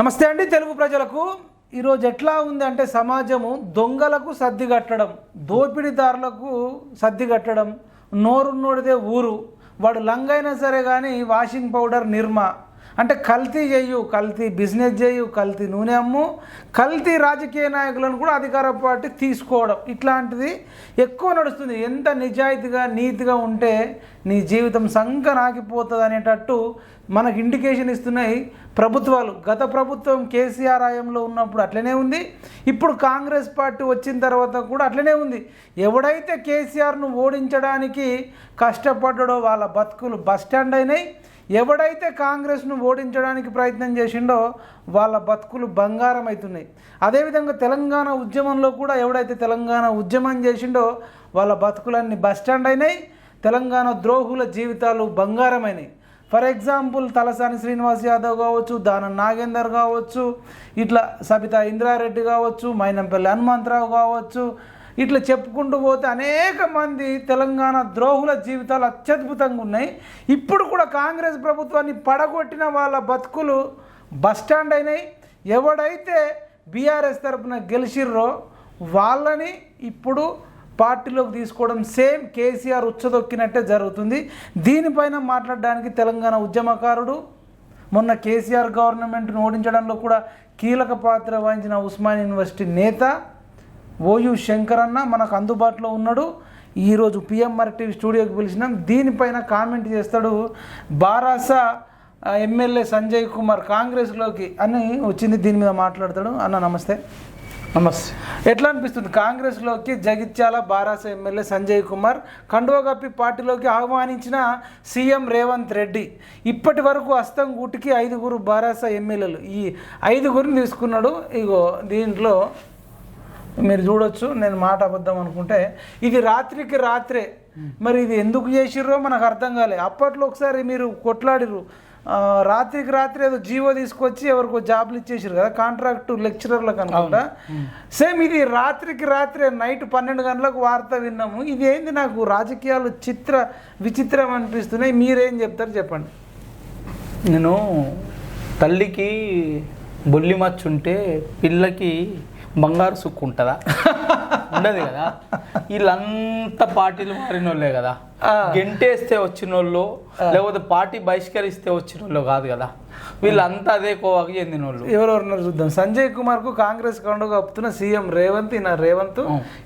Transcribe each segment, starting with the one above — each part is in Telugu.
నమస్తే అండి తెలుగు ప్రజలకు. ఈరోజు ఎట్లా ఉంది అంటే సమాజము దొంగలకు సర్ది కట్టడం దోపిడీదారులకు సర్ది కట్టడం ఊరు వాడు లంగైనా సరే కానీ వాషింగ్ పౌడర్ నిర్మా. అంటే కల్తీ చేయు కల్తీ బిజినెస్ చేయు కల్తీ నూనె అమ్ము కల్తీ రాజకీయ నాయకులను కూడా అధికార పార్టీ తీసుకోవడం ఇట్లాంటిది ఎక్కువ నడుస్తుంది. ఎంత నిజాయితీగా నీతిగా ఉంటే నీ జీవితం సంక నాకిపోతుంది అనేటట్టు మనకు ఇండికేషన్ ఇస్తున్నాయి ప్రభుత్వాలు. గత ప్రభుత్వం కేసీఆర్ ఆయంలో ఉన్నప్పుడు అట్లనే ఉంది. ఇప్పుడు కాంగ్రెస్ పార్టీ వచ్చిన తర్వాత కూడా అట్లనే ఉంది. ఎవడైతే కేసీఆర్ను ఓడించడానికి కష్టపడ్డాడో వాళ్ళ బతుకులు బస్టాండ్ అయినాయి. ఎవడైతే కాంగ్రెస్ను ఓడించడానికి ప్రయత్నం చేసిండో వాళ్ళ బతుకులు బంగారం అవుతున్నాయి అదేవిధంగా తెలంగాణ ఉద్యమంలో కూడా ఎవడైతే తెలంగాణ ఉద్యమం చేసిండో వాళ్ళ బతుకులన్నీ బస్టాండ్ అయినాయి తెలంగాణ ద్రోహుల జీవితాలు బంగారమైనాయి. ఫర్ ఎగ్జాంపుల్ తలసాని శ్రీనివాస్ యాదవ్ కావచ్చు దానం నాగేందర్ కావచ్చు ఇట్లా సబితా ఇంద్రారెడ్డి కావచ్చు మైనంపల్లి హనుమంతరావు కావచ్చు ఇట్లా చెప్పుకుంటూ పోతే అనేక మంది తెలంగాణ ద్రోహుల జీవితాలు అత్యద్భుతంగా ఉన్నాయి. ఇప్పుడు కూడా కాంగ్రెస్ ప్రభుత్వాన్ని పడగొట్టిన వాళ్ళ బతుకులు బస్టాండ్ అయినాయి. ఎవడైతే బీఆర్ఎస్ తరపున గెలిచిర్రో వాళ్ళని ఇప్పుడు పార్టీలోకి తీసుకోవడం సేమ్ కేసీఆర్ ఉచ్చదొక్కినట్టే జరుగుతుంది. దీనిపైన మాట్లాడడానికి తెలంగాణ ఉద్యమకారుడు మొన్న కేసీఆర్ గవర్నమెంట్ను ఓడించడంలో కూడా కీలక పాత్ర వహించిన ఉస్మాన్ యూనివర్సిటీ నేత ఓయు శంకర్ అన్న మనకు అందుబాటులో ఉన్నాడు. ఈరోజు పిఎంఆర్ టీవీ స్టూడియోకి పిలిచినాం. దీనిపైన కామెంట్ చేస్తాడు బారాస ఎమ్మెల్యే సంజయ్ కుమార్ కాంగ్రెస్లోకి అని వచ్చింది. దీని మీద మాట్లాడతాడు. అన్న నమస్తే. నమస్తే. ఎట్లా అనిపిస్తుంది? కాంగ్రెస్లోకి జగిత్యాల బారాస ఎమ్మెల్యే సంజయ్ కుమార్ కండువా కప్పి పార్టీలోకి ఆహ్వానించిన సీఎం రేవంత్ రెడ్డి ఇప్పటి వరకు హస్తం గూటికి ఐదుగురు బారాస ఎమ్మెల్యేలు. ఈ ఐదుగురిని తీసుకున్నాడు. ఇగో దీంట్లో మీరు చూడొచ్చు నేను మాట అబద్ధం అనుకుంటే ఇది రాత్రికి రాత్రే. మరి ఇది ఎందుకు చేసిర్రో మనకు అర్థం కాలే. అప్పట్లో ఒకసారి మీరు కొట్లాడిరు రాత్రికి రాత్రి ఏదో జీవో తీసుకొచ్చి ఎవరికో జాబ్లు ఇచ్చేసారు కదా కాంట్రాక్ట్ లెక్చరర్లకు అనుకుంటా. సేమ్ ఇది రాత్రికి రాత్రే నైట్ పన్నెండు గంటలకు వార్త విన్నాము. ఇది ఏంది నాకు రాజకీయాలు చిత్ర విచిత్రం అనిపిస్తున్నాయి. మీరేం చెప్తారు చెప్పండి. నేను తల్లికి బొల్లి మచ్చ ఉంటే పిల్లకి బంగారు సుక్కు ఉంటుందా? ఉండదు కదా. వీళ్ళంతా పార్టీలు మారిన వాళ్ళే కదా. గెంటేస్తే వచ్చిన వాళ్ళు లేకపోతే పార్టీ బహిష్కరిస్తే వచ్చిన వాళ్ళు కాదు కదా. వీళ్ళంతా అదే కోవాకి చెందిన వాళ్ళు ఎవరెవరున్నారు చూద్దాం. కండుగ కుమార్కు కాంగ్రెస్ కండుగ కప్పుతున్న సీఎం రేవంత్ ఈయన రేవంత్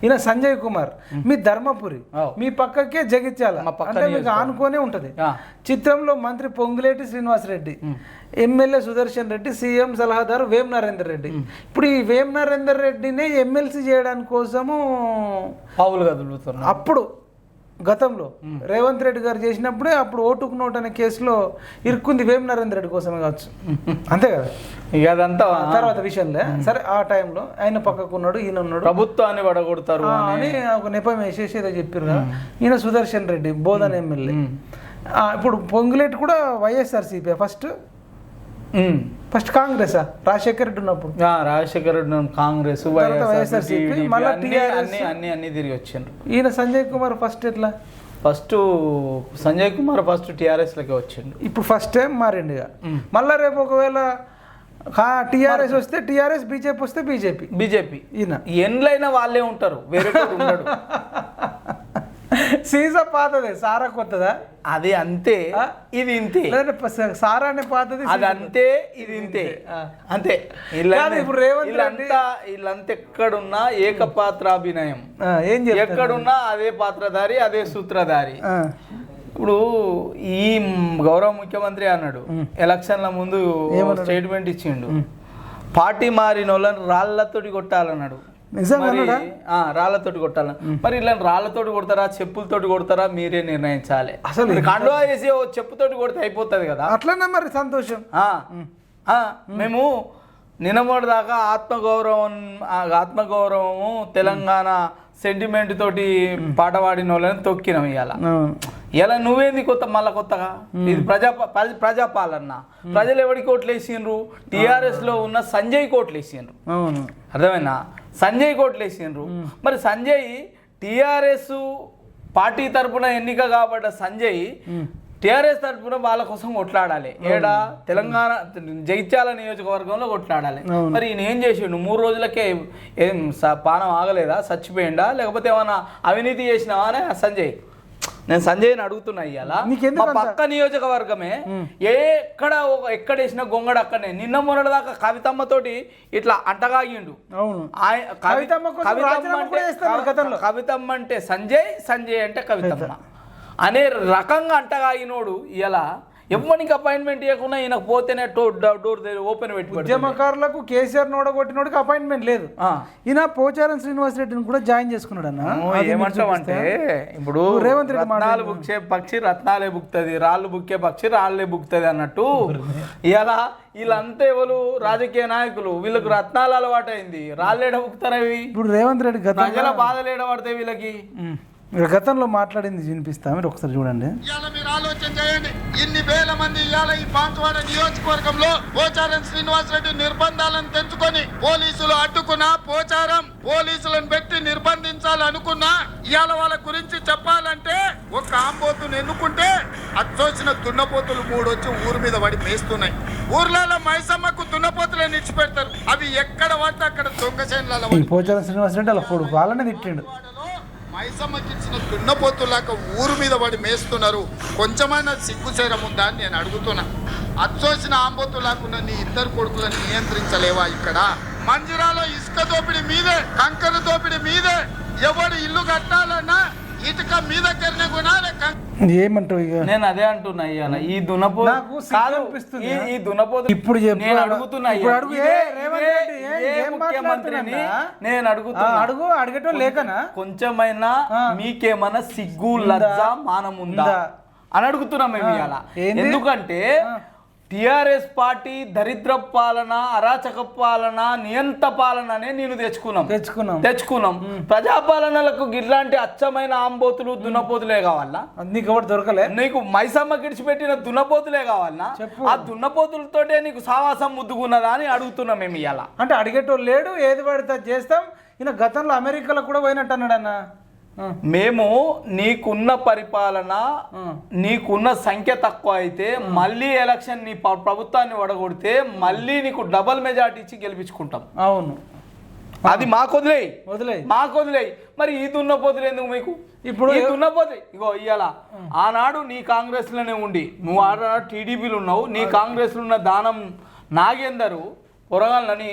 ఈయన సంజయ్ కుమార్. మీ ధర్మపురి. మీ పక్కకే జగిత్యాల. అంటే మీకు ఆనుకోనే ఉంటది. చిత్రంలో మంత్రి పొంగులేటి శ్రీనివాస్ రెడ్డి ఎమ్మెల్యే సుదర్శన్ రెడ్డి సీఎం సలహాదారు వేం నరేందర్ రెడ్డి. ఇప్పుడు ఈ వేం నరేందర్ రెడ్డిని ఎమ్మెల్సీ చేయడానికి కోసము పావులు కదులుతున్నారు అప్పుడు గతంలో. రేవంత్ రెడ్డి గారు చేసినప్పుడే అప్పుడు ఓటుకు నోట్ అనే కేసులో ఇరుక్కుంది వేం నరేందర్ రెడ్డి కోసమే కావచ్చు. అంతే కదా? ఇక అదంతా తర్వాత విషయంలో. సరే ఆ టైంలో ఆయన పక్కకు ఉన్నాడు ఈయన ఉన్నాడు. ప్రభుత్వాన్ని పడగొడతారు అని ఒక నెపం వేసేసి ఏదో చెప్పారు కదా. ఈయన సుదర్శన్ రెడ్డి బోధన్ ఎమ్మెల్యే. ఇప్పుడు పొంగులేటి కూడా YSRCP first. First Congress Rajasekhar Reddy ఉన్నప్పుడు. రాజశేఖర రెడ్డి కాంగ్రెస్ అన్ని. అన్ని తిరిగి వచ్చిండ్రు. ఈయన సంజయ్ కుమార్ ఫస్ట్ ఎట్లా? First Sanjay Kumar first TRS లకి వచ్చిండు. ఇప్పుడు ఫస్ట్ టైం మారిండు ఇక మళ్ళా రేపు ఒకవేళ టీఆర్ఎస్ వస్తే టీఆర్ఎస్ బీజేపీ వస్తే బీజేపీ. బీజేపీ. ఈయన. ఎండ్లైన వాళ్ళే ఉంటారు వేరే ఉండడు. సీజా పాతదే సారా కొత్తదా? అది అంతే? ఇది ఇంతే. సారా అనే పాతది అది అంతే ఇది ఇంతే. అంతే. ఇప్పుడు రేవంత్ వీళ్ళంతా వీళ్ళంతా ఎక్కడున్నా ఏకపాత్రాభినయం ఆ, ఏం ఎక్కడున్నా అదే పాత్రధారి అదే సూత్రధారి. ఇప్పుడు ఈ గౌరవ ముఖ్యమంత్రి అన్నాడు ఎలక్షన్ల ముందు స్టేట్మెంట్ ఇచ్చిండు. పార్టీ మారిన వాళ్ళని రాళ్ళతోటి కొట్టాలన్నాడు. రాళ్ళతోటి కొట్టాలని మరి ఇలా రాళ్ళతోటి కొడతారా చెప్పులతోటి కొడతారా మీరే నిర్ణయించాలి. అసలు కండువా వేసి ఓ చెప్పుతోటి కొడితే అయిపోతుంది కదా. అట్లనే మరి సంతోషం. మేము నినమోడు దాకా ఆత్మగౌరవం ఆత్మగౌరవము తెలంగాణ సెంటిమెంట్ తోటి పాట పాడిన వాళ్ళని తొక్కినాం ఇవాళ. ఇలా నువ్వేంది కొత్త మళ్ళా కొత్తగా? ఇది ప్రజా ప్రజ- ప్రజాపాలన. ప్రజలు ఎవరికి కోట్లు వేసిండ్రు టిఆర్ఎస్లో ఉన్న సంజయ్ కోట్లు వేసిండ్రు అవును. అర్థమైనా సంజయ్ కోట్లు వేసిండ్రు మరి సంజయ్ టిఆర్ఎస్ పార్టీ తరపున ఎన్నిక కాబడ్డ సంజయ్ టిఆర్ఎస్ తరఫున వాళ్ళ కోసం కొట్లాడాలి. ఏడా? తెలంగాణ జగిత్యాల నియోజకవర్గంలో కొట్లాడాలి. మరి ఈయన ఏం చేసిండు? మూడు రోజులకే ఏం పానం ఆగలేదా? చచ్చిపోయిండా? లేకపోతే ఏమైనా అవినీతి చేసినావా అని సంజయ్? నేను సంజయ్ని అడుగుతున్నా ఇవాళ మా పక్క నియోజకవర్గమే ఎక్కడ ఒక ఎక్కడ వేసిన గొంగడు అక్కడనే. నిన్న మొన్నటి దాకా కవితమ్మతోటి ఇట్లా అంటగాగిండు. కవితమ్మ కోసం కవితమ్మ రాజీనామా అంటే- కూడా చేస్తాడు గతంలో. కవితమ్మ అంటే సంజయ్ సంజయ్ అంటే కవితమ్మ. అనే రకంగా అంటగాగినోడు ఇలా ఎవ్వనికి అపాయింట్మెంట్ ఇవ్వకుండా ఈయనకు పోతేనే డోర్ డోర్ ఓపెన్ పెట్టి. ఉద్యమకారులకు కేసీఆర్ నోడగొట్టినోడికి అపాయింట్మెంట్ లేదు. ఈయన పోచారం శ్రీనివాస్ రెడ్డిని కూడా జాయిన్ చేసుకున్నాడు అన్న ఏమంటావంటే చూపిస్తా. ఇప్పుడు రేవంత్ రెడ్డి రత్నాలు. బుక్కే పక్షి రత్నాలే బుక్తది రాళ్ళు బుక్కే పక్షి రాళ్ళే బుక్తది అన్నట్టు ఇలా వీళ్ళంతా ఎవరు రాజకీయ నాయకులు వీళ్ళకు రత్నాలు అలవాటైంది రాళ్ళేడ బుక్తారు అవి ఇప్పుడు రేవంత్ రెడ్డి ప్రజల బాధలు ఏడబడతాయి వీళ్ళకి. మీరు గతంలో మాట్లాడింది వినిపిస్తా మీరు ఒకసారి చూడండి. ఇవాళ మీరు ఆలోచన చేయండి. ఇన్ని వేల మంది ఇవాళ ఈ బాన్సువాడ నియోజకవర్గంలో పోచారం శ్రీనివాస్ రెడ్డి నిర్బంధాలను తెంచుకొని పోలీసులు అడ్డుకున్నా పోచారం పోలీసులను పెట్టి నిర్బంధించాలనుకున్నా ఇవాళ వాళ్ళ గురించి చెప్పాలంటే ఒక ఆంబోతును ఎన్నుకుంటే అచ్చొచ్చిన దున్నపోతులు మూడు వచ్చి ఊరు మీద పడి మేస్తున్నాయి. ఊర్లలో మైసమ్మకు దున్నపోతులను ఇచ్చిపెడతారు అవి ఎక్కడ పడితే అక్కడ దొంగ చేనులలో ఈ పోచారం శ్రీనివాస్ రెడ్డి అలా కొడుకు వాళ్ళనే తిట్టిండు. మైసమ్మకి ఇచ్చిన దున్నపోతులాక ఊరు మీద పడి మేస్తున్నారు. కొంచెమైనా సిగ్గుచేరం ఉందా అని నేను అడుగుతున్నా. అచ్చోసిన ఆంబోతులాకున్న నీ ఇద్దరు కొడుకులను నియంత్రించలేవా ఇక్కడ? మంజిరాలో ఇసుక దోపిడి మీదే కంకర దోపిడి మీదే. ఎవడు ఇల్లు కట్టాలన్నా ఇటుక కొనాలి ఏమంటావు ఇక నేను అదే అంటున్నా ఇవాళ ఈ దునపో నాకు సిగ్గు కాదు అనిపిస్తుంది. ఈ- ఈ దునపోతు ఇప్పుడు చెప్పు. నేను అడుగుతున్నా ఇప్పుడు ఇవాళ. అడుగు. ఇదే- ఏ, రేవంత్ ఇదే- రెడ్డి, ఏ, ఇదే ఏం ముఖ్యమంత్రిని మాట్లాడుతున్నా? నేను ఆ, అడుగుతున్నా అడుగు అడిగేటో లేకనా కొంచెమైనా ఆ. మీకేమైనా సిగ్గు? లజ్జ మానం ఉందా ఉందా? అని అడుగుతున్నాం మేము. ఇవాళ ఏంది? ఎందుకంటే ఆ. టిఆర్ఎస్ పార్టీ దరిద్ర పాలన అరాచక పాలన నియంత పాలననే నేను తెచ్చుకున్నాం. తెచ్చుకున్నాం. తెచ్చుకున్నాం. ప్రజాపాలనలకు ఇట్లాంటి అచ్చమైన ఆంబోతులు దున్నపోతులే కావాలా? నీకు ఎవరు దొరకలే? నీకు మైసమ్మ గిడిచిపెట్టిన దున్నపోతులే చెప్పు. ఆ దున్నపోతులతోటే నీకు సావాసం ముద్దుకున్నదా అని అడుగుతున్నాం మేము ఇవాళ అంటే అడిగేటోళ్ళు లేడు ఏది పడితే చేస్తాం. ఈయన గతంలో అమెరికాలో కూడా పోయినట్టు అన్నాడు అన్న ఆ, మేము నీకున్న పరిపాలన. నీకున్న సంఖ్య తక్కువ అయితే మళ్ళీ ఎలక్షన్ నీ ప్రభుత్వాన్ని వడగొడితే మళ్ళీ నీకు డబల్ మెజార్టీ ఇచ్చి గెలిపించుకుంటాం. అవును. అది మాకు వదిలేయి. వదిలే మాకు వదిలేయి. మరి ఈ దున్నపోతులు ఎందుకు మీకు? ఇప్పుడు ఈ దున్నపోతు ఇగో ఇవాళ ఆనాడు నీ కాంగ్రెస్లోనే ఉండి నువ్వు ఆనాడు టీడీపీలు ఉన్నావు నీ కాంగ్రెస్లో ఉన్న దానం నాగేందరు పొరగాళ్ళని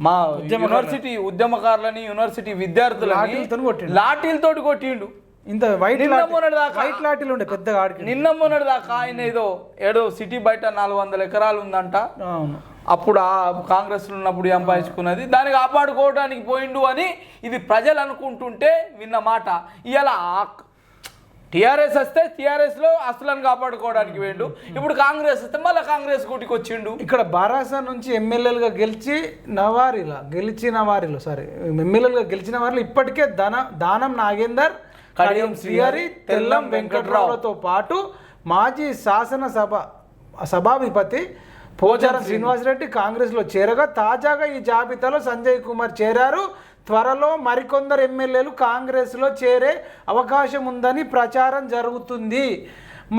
మా యూనివర్సిటీ ఉద్యమకారులని యూనివర్సిటీ విద్యార్థులని లాఠీలతోని కొట్టిండు. ఇంత వైట్ మొన్నటి దాకా- వైట్ లాటిల్ ఉండే పెద్దగా ఆడికి. నిన్న మొన్నటి దాకా ఆయన ఏదో ఏదో సిటీ బయట నాలుగు వందల ఎకరాలు ఉందంట. అప్పుడు ఆ కాంగ్రెస్ ఉన్నప్పుడు సంపాదించుకున్నది దాన్ని కాపాడుకోవడానికి పోయిండు అని ఇది ప్రజలు అనుకుంటుంటే విన్న మాట. ఇవాళ టిఆర్ఎస్ వస్తే టిఆర్ఎస్లో అసలను కాపాడుకోవడానికి పోయిండు ఇప్పుడు కాంగ్రెస్ వస్తే మళ్ళీ కాంగ్రెస్ గుటికి వచ్చిండు. ఇక్కడ బారాసా నుంచి ఎమ్మెల్యేలుగా గెలిచి నవారిలా గెలిచిన వారిలో సారీ ఎమ్మెల్యేలుగా గెలిచిన వారిలో ఇప్పటికే దాన దానం నాగేందర్ కడియం శ్రీహరి తెల్లం వెంకట్రావులతో పాటు మాజీ శాసనసభ సభాధిపతి పోచారం శ్రీనివాసరెడ్డి కాంగ్రెస్లో చేరగా తాజాగా ఈ జాబితాలో సంజయ్ కుమార్ చేరారు. త్వరలో మరికొందరు ఎమ్మెల్యేలు కాంగ్రెస్లో చేరే అవకాశం ఉందని ప్రచారం జరుగుతుంది.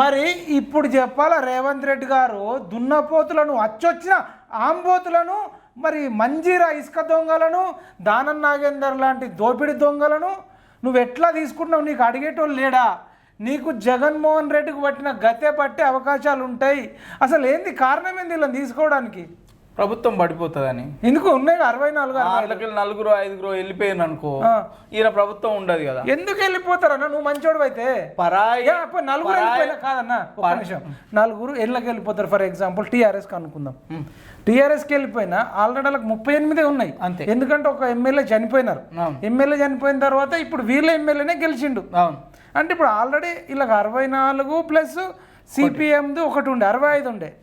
మరి ఇప్పుడు చెప్పాలా రేవంత్ రెడ్డి గారు దున్నపోతులను అచ్చొచ్చిన ఆంబోతులను మరి మంజీరా ఇసుక దొంగలను దానం నాగేందర్ లాంటి దోపిడి దొంగలను నువ్వు ఎట్లా తీసుకుంటున్నావు? నీకు అడిగేటోళ్ళు లేడా? నీకు జగన్మోహన్ రెడ్డికి పట్టిన గతే పట్టే అవకాశాలు ఉంటాయి అసలు ఏంది కారణం ఏంది ఇలా తీసుకోవడానికి? ప్రభుత్వం పడిపోతుందని. ఎందుకు? ఉన్నాయి అరవై నాలుగు. వాళ్ళకి నలుగురు ఐదుగురు వెళ్ళిపోయాను అనుకో. ఈయన ప్రభుత్వం ఉండదు కదా. ఎందుకు వెళ్ళిపోతారన్న నువ్వు మంచోడు అయితే. పరాయి నలుగురు కాదన్న నిమిషం. నలుగురు ఎళ్ళకి వెళ్ళిపోతారు? ఫర్ ఎగ్జాంపుల్ టీఆర్ఎస్కి అనుకుందాం. టీఆర్ఎస్కి వెళ్ళిపోయినా ఆల్రెడీ వాళ్ళకి ముప్పై ఎనిమిదే ఉన్నాయి. అంతే. ఎందుకంటే ఒక ఎమ్మెల్యే చనిపోయినారు. ఎమ్మెల్యే చనిపోయిన తర్వాత ఇప్పుడు వీళ్ళ ఎమ్మెల్యేనే గెలిచిండు. అవును. అంటే ఇప్పుడు ఆల్రెడీ వీళ్ళకి అరవై నాలుగు ప్లస్ సిపిఎంది ఒకటి ఉండే అరవై ఐదు ఉండే.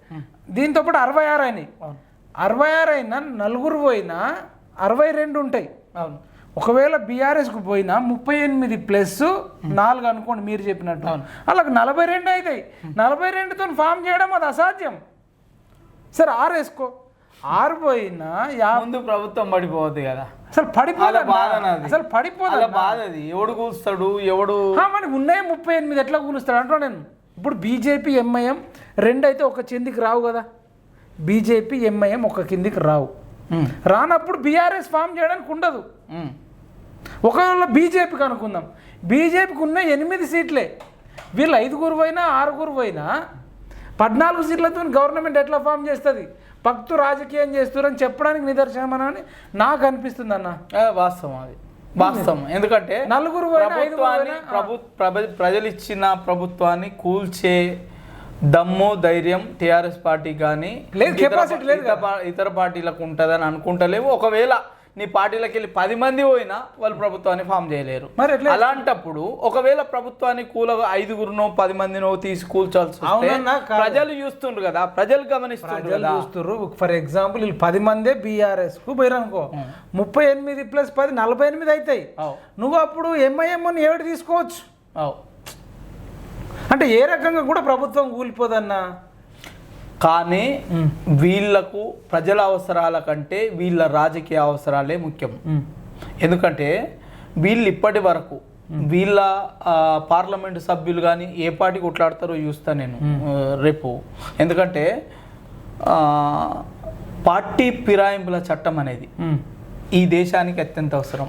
దీంతో పాటు అరవై ఆరు అయినాయి. అరవై ఆరు అయినా నలుగురు పోయినా అరవై రెండు ఉంటాయి. అవును. ఒకవేళ బీఆర్ఎస్కు పోయినా ముప్పై ఎనిమిది ప్లస్ నాలుగు అనుకోండి మీరు చెప్పినట్టు. వాళ్ళకి నలభై రెండు అవుతాయి నలభై రెండుతో ఫామ్ చేయడం అది అసాధ్యం. సరే ఆరు వేసుకో. ఆరు పోయినా యా ముందు ప్రభుత్వం పడిపోవద్దు కదా. అసలు పడిపోదు. అసలు పడిపోదు బాధ అది. ఎవడు కూస్తాడు ఎవడు మనకి ఉన్నాయి ముప్పై ఎనిమిది ఎట్లా కూలుస్తాడు? అంటా నేను. ఇప్పుడు బీజేపీ ఎంఐఎం రెండు అయితే ఒక కిందికి రావు కదా. బీజేపీ ఎంఐఎం ఒక కిందికి రావు. రానప్పుడు బీఆర్ఎస్ ఫామ్ చేయడానికి ఉండదు. ఒకవేళ బీజేపీకి అనుకుందాం. బీజేపీకి ఉన్న ఎనిమిది సీట్లే. వీళ్ళు ఐదుగురు పోయినా ఆరుగురు పోయినా పద్నాలుగు సీట్లతో గవర్నమెంట్ ఎట్లా ఫామ్ చేస్తుంది? భక్తు రాజకీయం చేస్తారని చెప్పడానికి నిదర్శనం అని నాకు అనిపిస్తుంది అన్న. వాస్తవం అది. వాస్తవం. ఎందుకంటే నలుగురు ప్రభుత్వాన్ని ప్రభ- ప్రజలు ఇచ్చిన ప్రభుత్వాన్ని కూల్చే దమ్ము ధైర్యం టిఆర్ఎస్ పార్టీ కానీ లేదు, capacity లేదు ఇతర పార్టీలకు ఉంటుందని అనుకుంటలేవు. ఒకవేళ నీ పార్టీలకు వెళ్ళి పది మంది పోయినా వాళ్ళు ప్రభుత్వాన్ని ఫామ్ చేయలేరు. మరి అలాంటప్పుడు ఒకవేళ ప్రభుత్వాన్ని కూల ఐదుగురునో పది మందినో తీసి కూల్చాల్సి. ప్రజలు చూస్తుండ్రు కదా ప్రజలు చూస్తుర్రు ఫర్ ఎగ్జాంపుల్ వీళ్ళు పది మందే బీఆర్ఎస్కు పోయారు అనుకో ముప్పై ఎనిమిది ప్లస్ పది నలభై ఎనిమిది అవుతాయి అవు. నువ్వు అప్పుడు ఎంఐఎం ఏడు తీసుకోవచ్చు? అంటే ఏ రకంగా కూడా ప్రభుత్వం కూలిపోదన్నా కానీ వీళ్ళకు ప్రజల అవసరాల కంటే వీళ్ళ రాజకీయ అవసరాలే ముఖ్యం. ఎందుకంటే వీళ్ళు ఇప్పటి వరకు వీళ్ళ పార్లమెంటు సభ్యులు కానీ ఏ పార్టీ కొట్లాడతారో చూస్తా నేను రేపు. ఎందుకంటే ఆ, పార్టీ ఫిరాయింపుల చట్టం అనేది ఈ దేశానికి అత్యంత అవసరం.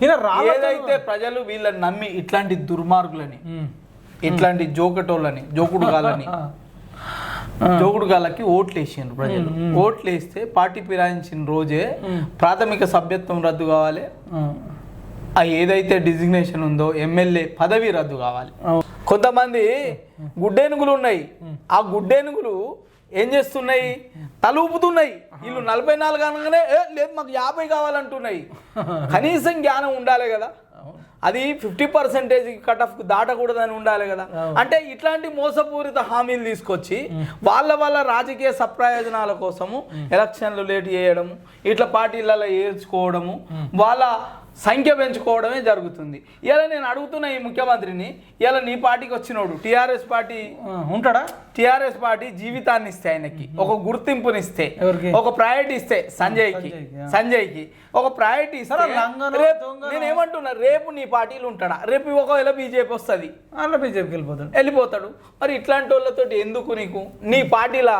ఏదైతే ప్రజలు వీళ్ళని నమ్మి ఇట్లాంటి దుర్మార్గులని ఇట్లాంటి జోకటోళ్ళని జోకుడుగాలని జోగుడుగాళ్ళకి ఓట్లు వేసిండ్రు ప్రజలు. ఓట్లు వేస్తే పార్టీ ఫిరాయించిన రోజే ప్రాథమిక సభ్యత్వం రద్దు కావాలి. ఆ. ఏదైతే డిజిగ్నేషన్ ఉందో ఎమ్మెల్యే పదవి రద్దు కావాలి. కొంతమంది గుడ్డేనుగులు ఉన్నాయి. ఆ గుడ్డేనుగులు ఏం చేస్తున్నాయి? తల ఊపుతున్నాయి వీళ్ళు నలభై నాలుగు అనగానే "ఏ, లేదు మాకు యాభై కావాలంటున్నాయి. కనీసం జ్ఞానం ఉండాలి కదా. అది ఫిఫ్టీ పర్సెంటేజ్ కట్ ఆఫ్ దాటకూడదని ఉండాలి కదా. అంటే ఇట్లాంటి మోసపూరిత హామీలు తీసుకొచ్చి వాళ్ళ వాళ్ళ రాజకీయ సప్రయోజనాల కోసము ఎలక్షన్లు లేట్ చేయడము ఇట్లా పార్టీలలో ఏర్చుకోవడము వాళ్ళ సంఖ్య పెంచుకోవడమే జరుగుతుంది. ఇలా నేను అడుగుతున్న ఈ ముఖ్యమంత్రిని ఇలా నీ పార్టీకి వచ్చినోడు టిఆర్ఎస్ పార్టీ ఉంటాడా? టిఆర్ఎస్ పార్టీ జీవితాన్ని ఇస్తే ఆయనకి ఒక గుర్తింపునిస్తే? ఒక ప్రయారిటీ ఇస్తే సంజయ్కి. సంజయ్కి, ఒక ప్రయారిటీ ఇస్తే సరే, లంగనో, రేపు దొంగనో. నేను ఏమంటున్నా రేపు నీ పార్టీలు ఉంటాడా? రేపు ఒకవేళ బీజేపీ వస్తుంది. అలా బీజేపీకి వెళ్ళిపోతాడు. వెళ్ళిపోతాడు. మరి ఇట్లాంటి వాళ్ళతో ఎందుకు నీకు? నీ పార్టీల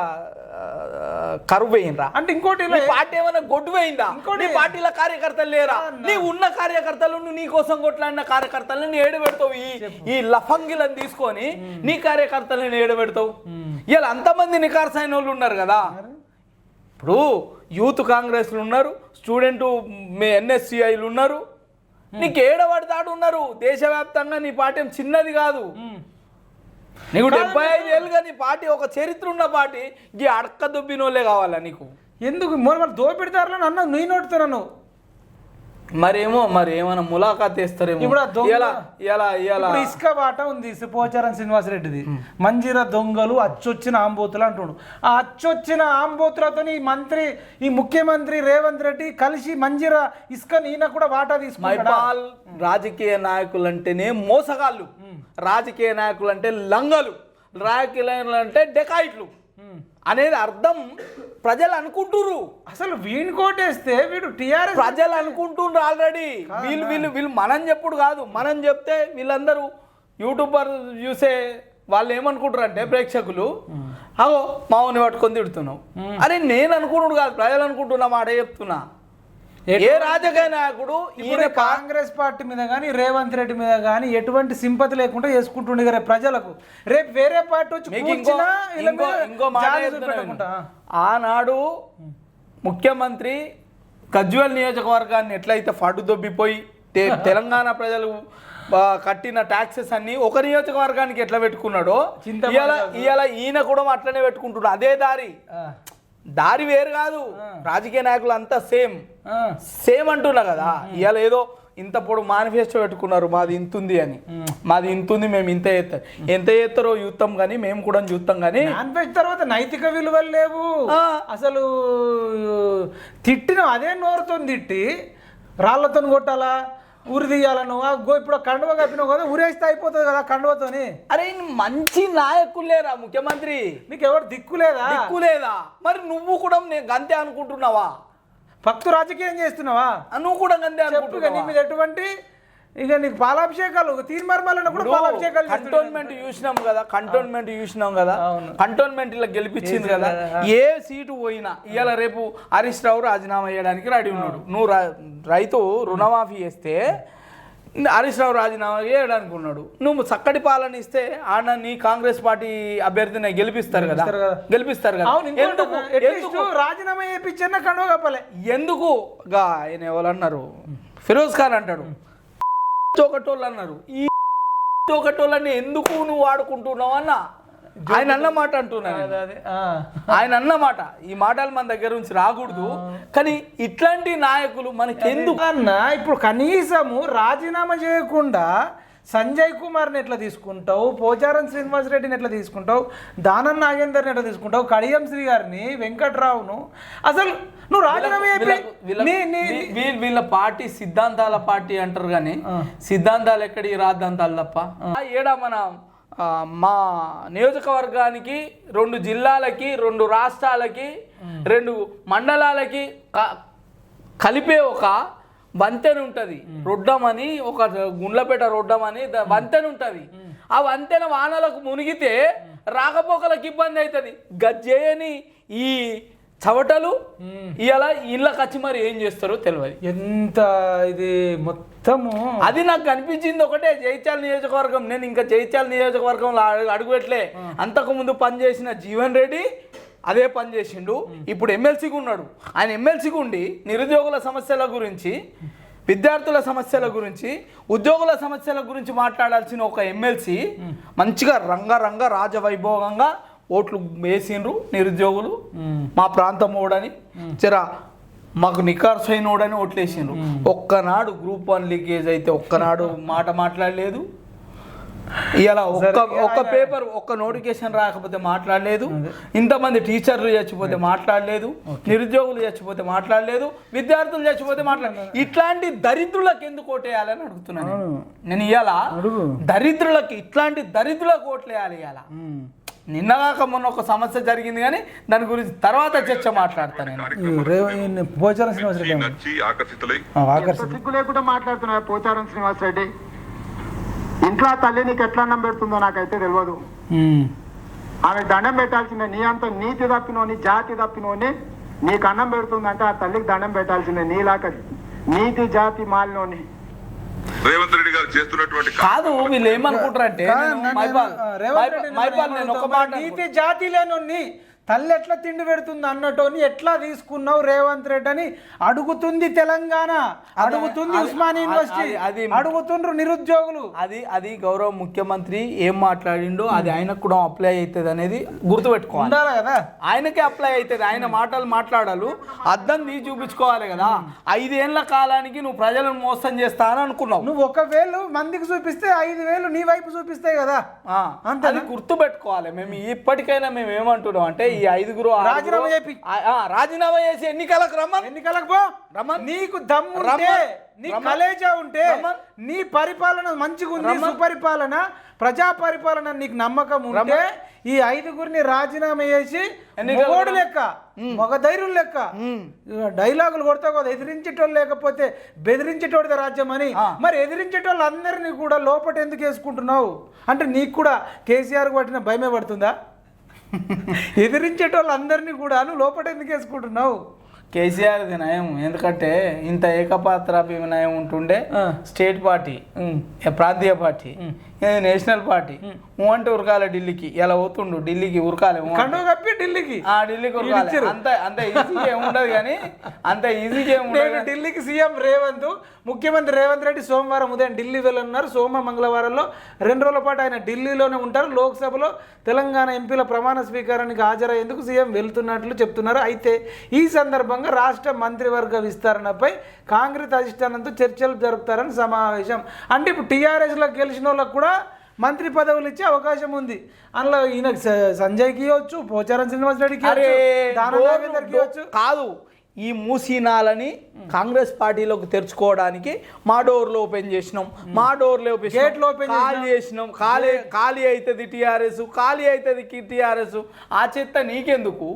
కరువు వేయినరా అంటే ఇంకోటి పార్టీ ఏమైనా గొడ్డు వేయిందా ఇంకోటి- పార్టీల కార్యకర్తలు లేరా? నీ. ఉన్న కార్యకర్తలు నువ్వు నీ కోసం కొట్లాడిన కార్యకర్తలను ఏడు పెడతావు ఈ ఈ లఫంగిలను తీసుకొని నీ కార్యకర్తలను ఏడు పెడతావు ఇలా అంతమంది నికార్సైన వాళ్ళు ఉన్నారు కదా. ఇప్పుడు యూత్ కాంగ్రెస్లు ఉన్నారు స్టూడెంట్ మీ ఎన్ఎస్సిఐలు ఉన్నారు. నీకు ఏడబడతాడు ఉన్నారు దేశవ్యాప్తంగా నీ పార్టీ ఏం చిన్నది కాదు. నీకు డెబ్బై ఐదు ఏళ్ళుగా నీ పార్టీ ఒక చరిత్ర ఉన్న పార్టీ ఈ అడక్క దుబ్బినోళ్ళే కావాలా నీకు? ఎందుకు? మొన్న వాళ్ళు దోపిడతారులని అన్న నీ నోటితో మరేమో మరి ఏమైనా ములాఖాత్ చేస్తారేమో ఇప్పుడు ఇసుక వాట ఉంది పోచారం శ్రీనివాసరెడ్డిది. మంజీర దొంగలు అచ్చొచ్చిన ఆంబోతులు అంటుండు. ఆ అచ్చొచ్చిన ఆంబోతులతో ఈ మంత్రి ఈ ముఖ్యమంత్రి రేవంత్ రెడ్డి కలిసి మంజీర ఇసుక ఈయన కూడా వాటా మైపాల్ రాజకీయ నాయకులు అంటేనే మోసగాళ్ళు రాజకీయ నాయకులు అంటే లంగలు. రాజకీయ అంటే డెకాయిట్లు. అనేది అర్థం ప్రజలు అనుకుంటుర్రు. అసలు వీని కోటేస్తే వీడు టిఆర్ఎస్ ప్రజలు అనుకుంటుండ్రు ఆల్రెడీ. వీళ్ళు వీళ్ళు వీళ్ళు మనం చెప్పుడు కాదు. మనం చెప్తే వీళ్ళందరూ యూట్యూబర్ చూసే వాళ్ళు ఏమనుకుంటారు అంటే ప్రేక్షకులు అగో మావుని పట్టుకొని తిడుతున్నావు. అరే నేను అనుకున్నాడు కాదు ప్రజలు అనుకుంటున్నా మాట చెప్తున్నా. ఏ రాజకీయ నాయకుడు ఈయన కాంగ్రెస్ పార్టీ మీద కానీ రేవంత్ రెడ్డి మీద కానీ ఎటువంటి సింపతి లేకుండా చేసుకుంటుండే రేపు ప్రజలకు. రేపు వేరే పార్టీ వచ్చి. ఆనాడు ముఖ్యమంత్రి గజ్వల్ నియోజకవర్గాన్ని ఎట్లయితే ఫటు దొబ్బిపోయి తెలంగాణ ప్రజలు కట్టిన ట్యాక్సెస్ అన్ని ఒక నియోజకవర్గానికి ఎట్లా పెట్టుకున్నాడో. ఇవాళ ఇవాళ ఈయన కూడా అట్లనే పెట్టుకుంటున్నాడు. అదే దారి. దారి వేరు కాదు. రాజకీయ నాయకులు అంతా సేమ్. సేమ్ అంటున్నా కదా. ఇవాళ ఏదో ఇంత పొడు మేనిఫెస్టో పెట్టుకున్నారు మాది ఇంతుంది అని. మాది ఇంతుంది మేము ఇంత చేస్తాం. ఎంత చేస్తారో చూస్తాం కానీ మేము కూడా చూస్తాం కానీ. వెజ్ తర్వాత నైతిక విలువలు లేవు. అసలు తిట్టిన అదే నోరుతో తిట్టి రాళ్ళతో కొట్టాలా? ఉరి తీయాలను ఆ గో ఇప్పుడు కండువ కప్పినావు కదా ఉరేస్తే అయిపోతుంది కదా కండువతోని. అరే మంచి నాయకులు లేరా ముఖ్యమంత్రి? నీకు ఎవరు దిక్కు లేదా? దిక్కు లేదా? మరి నువ్వు కూడా నేను గంతే అనుకుంటున్నావా? భక్తు రాజకీయం చేస్తున్నావా నువ్వు కూడా గంతే చెప్పుగా నీ అనుకుంటున్నావా? మీద ఎటువంటి ఇక నీకు పాలాభిషేకాలు తీర్మార్మాలను కూడా పాలాభిషేకాలు. కంటోన్మెంట్ చూసినాం కదా కంటోన్మెంట్ చూసినాం కదా. కంటోన్మెంట్ ఇలా గెలిపించింది కదా. ఏ సీటు పోయినా ఇవాళ రేపు హరీష్ రావు రాజీనామా చేయడానికి రెడీ ఉన్నాడు. నువ్వు రైతు రుణమాఫీ చేస్తే హరీష్ రావు రాజీనామా చేయడానికి ఉన్నాడు. నువ్వు చక్కటి పాలన ఇస్తే ఆడ నీ కాంగ్రెస్ పార్టీ అభ్యర్థిని గెలిపిస్తారు కదా. గెలిపిస్తారు కదా. ఎందుకు? రాజీనామా చేయించిన కండువ కప్పలే. ఎందుకు? ఆయన ఎవరు అన్నారు? ఫిరోజ్ ఖాన్ అంటాడు. ఒకటోళ్ళు అన్నారు. ఈ ఒకటోళ్ళని ఎందుకు నువ్వు వాడుకుంటున్నావు అన్న? ఆయన అన్న మాట అంటున్నాను. ఆయన. అన్న మాట. ఈ మాటలు మన దగ్గర నుంచి రాకూడదు. కానీ ఇట్లాంటి నాయకులు మనకి ఎందుకు? అన్న ఇప్పుడు కనీసము రాజీనామా చేయకుండా సంజయ్ కుమార్ని ఎట్లా తీసుకుంటావు? పోచారం శ్రీనివాస్ రెడ్డిని ఎట్లా తీసుకుంటావు? దానం నాగేందర్ని ఎట్లా తీసుకుంటావు? కడియం శ్రీ గారిని వెంకట్రావును. అసలు నువ్వు రాజీనామా వీళ్ళ పార్టీ సిద్ధాంతాల పార్టీ అంటారు కానీ సిద్ధాంతాలు ఎక్కడి రాద్ధాంతాలు తప్ప? ఏడా మన మా నియోజకవర్గానికి రెండు జిల్లాలకి రెండు రాష్ట్రాలకి రెండు మండలాలకి కలిపే ఒక వంతెన ఉంటుంది. రొడ్డం అని ఒక గుండ్లపేట రొడ్డం అని ద- వంతెన ఉంటుంది. ఆ వంతెన వానలకు మునిగితే రాకపోకలకు ఇబ్బంది అవుతుంది. గజ్జేయని ఈ చవటలు ఇలా ఇళ్ళకి వచ్చి మరి ఏం చేస్తారో తెలియదు ఎంత ఇది మొత్తము? అది నాకు కనిపించింది ఒకటే జైత్యాల నియోజకవర్గం. నేను ఇంకా జైత్యాల నియోజకవర్గంలో అడుగు- అడుగుపెట్టలే అంతకు ముందు పనిచేసిన జీవన్ రెడ్డి అదే పని చేసిండు. ఇప్పుడు ఎమ్మెల్సీగా ఉన్నాడు. ఆయన ఎమ్మెల్సీగా ఉండి నిరుద్యోగుల సమస్యల గురించి విద్యార్థుల సమస్యల గురించి ఉద్యోగుల సమస్యల గురించి మాట్లాడాల్సిన ఒక ఎమ్మెల్సీ మంచిగా రంగరంగ రాజవైభోగంగా ఓట్లు వేసిండ్రు నిరుద్యోగులు. మా ప్రాంతం ఓడని జరా మాకు నికార్సైన ఓడని ఓట్లు వేసిండ్రు ఒక్కనాడు గ్రూప్ వన్ లీకేజ్ అయితే ఒక్కనాడు మాట మాట్లాడలేదు. ఇలా ఒక్క ఒక్క పేపర్ ఒక్క నోటిఫికేషన్ రాకపోతే మాట్లాడలేదు. ఇంతమంది టీచర్లు చచ్చిపోతే మాట్లాడలేదు. నిరుద్యోగులు చచ్చిపోతే మాట్లాడలేదు. విద్యార్థులు చచ్చిపోతే మాట్లాడలేదు ఇట్లాంటి దరిద్రులకు ఎందుకు ఓటేయాలని అడుగుతున్నాను నేను. ఇవాళ. దరిద్రులకి ఇట్లాంటి దరిద్రులకు ఓట్లు వేయాలి ఇవాళ నిన్నగాక మొన్న ఒక సమస్య జరిగింది కానీ దాని గురించి తర్వాత చర్చ మాట్లాడతాను నేను. పోచారం శ్రీనివాస్ రెడ్డి ఏమో. నచ్చి ఆకర్షితులై ఆ, ఆకర్షిత సిగ్గు లేకుండా మాట్లాడుతున్నా పోచారం శ్రీనివాస్ రెడ్డి. ఇంట్లో తల్లి నీకు ఎట్లా అన్నం పెడుతుందో నాకైతే తెలియదు. ఆమె దండం పెట్టాల్సిందే నీ అంత నీతి తప్పినోని జాతి తప్పినోని నీకు అన్నం పెడుతుందంటే ఆ తల్లికి దండం పెట్టాల్సిందే నీలాక నీతి జాతి మాలినోని. రేవంత్ రెడ్డి గారు చేస్తున్నటువంటి కాదు వీళ్ళు ఏమనుకుంటారంటే మైపాల్ నేను ఒక మాట నీతి జాతి లేనోన్ని తల్లి ఎట్లా తిండి పెడుతుంది అన్నటోని ఎట్లా తీసుకున్నావు రేవంత్ రెడ్డి అని అడుగుతుంది తెలంగాణ. అడుగుతుంది అది- యూనివర్సిటీ. అది- అడుగుతుండ్రు నిరుద్యోగులు. అది అది గౌరవ ముఖ్యమంత్రి ఏం మాట్లాడిండో అది ఆయనకు కూడా అప్లై అవుతుంది అనేది గుర్తుపెట్టుకోవాలి. కదా? ఆయనకే అప్లై అవుతుంది. ఆయన మాటలు మాట్లాడాలు. అద్దం తీసి చూపించుకోవాలి కదా? ఐదేళ్ళ కాలానికి నువ్వు ప్రజలను మోసం చేస్తా అని అనుకున్నావు. నువ్వు ఒక వేలు మందికి చూపిస్తే ఐదు వేలు నీ వైపు చూపిస్తాయి కదా? ఆ, అంతేనా? అది గుర్తు పెట్టుకోవాలి మేము ఇప్పటికైనా మేము ఏమంటున్నాం అంటే ఈ ఐదుగురు రాజీనామా చేపి. రాజీనామా చేసి ఎన్నికలకు రమ్మని ఎన్నికలకు పో రమ్మన్. నీకు దమ్ము. నీ. కలేజా ఉంటే. నీ పరిపాలన మంచిగా ఉంది రమ్మన్. సుపరిపాలన ప్రజా పరిపాలన నీకు నమ్మకం ఉంటే. ఈ ఐదుగురిని రాజీనామా చేసి మొగోడు లెక్క మగ ధైర్యం లెక్క డైలాగులు కొడతా కదా ఎదిరించేటోళ్ళు లేకపోతే బెదిరించేటోడిది రాజ్యం అని. మరి ఎదిరించేటోళ్ళు అందరినీ కూడా లోపట ఎందుకు వేసుకుంటున్నావు అంటే నీకు కూడా కేసీఆర్ పట్టిన భయమే పడుతుందా ఎదిరించేటోళ్ళు అందరినీ కూడా నువ్వు లోపట ఎందుకు వేసుకుంటున్నావు? కేసీఆర్ ది నయం. ఎందుకంటే ఇంత ఏకపాత్రాభినయం ఉంటుండే. స్టేట్ పార్టీ ప్రాంతీయ పార్టీ. ఏ నేషనల్ పార్టీ. అంటే ఉరకాలి ఢిల్లీకి. ఇలా పోతుండు? ఢిల్లీకి ఉరకాలి కప్పి ఢిల్లీకి. ఆ ఢిల్లీకి ఉరకాలి. అంత అంత ఈజీగా ఏముండదు కానీ అంత ఈజీగా నేను ఏముండదు ఢిల్లీకి సీఎం రేవంత్ ముఖ్యమంత్రి రేవంత్ రెడ్డి సోమవారం ఉదయం ఢిల్లీ వెళ్ళనున్నారు. సోమ మంగళవారంలో రెండు రోజుల పాటు ఆయన ఢిల్లీలోనే ఉంటారు. లోక్సభలో తెలంగాణ ఎంపీల ప్రమాణ స్వీకారానికి హాజరయ్యేందుకు సీఎం వెళ్తున్నట్లు చెప్తున్నారు. అయితే ఈ సందర్భంగా రాష్ట్ర మంత్రివర్గ విస్తరణపై కాంగ్రెస్ అధిష్టానంతో చర్చలు జరుపుతారని సమావేశం. అంటే ఇప్పుడు టీఆర్ఎస్లో గెలిచిన వాళ్ళకు కూడా మంత్రి పదవులు ఇచ్చే అవకాశం ఉంది. అందులో ఈయన సంజయ్కి ఇవ్వచ్చు పోచారం శ్రీనివాస్ రెడ్డికి ఇవ్వచ్చు, కాదు. ఈ మూసీనాలని కాంగ్రెస్ పార్టీలోకి తెరుచుకోవడానికి మా డోర్లు ఓపెన్ చేసినాం. మా డోర్లు ఓపెన్ గేట్లు open ఖాళీ చేసినాం. ఖాళీ ఖాళీ అవుతుంది టీఆర్ఎస్ ఖాళీ అవుతుంది టీఆర్ఎస్. ఆ చెత్త నీకెందుకు?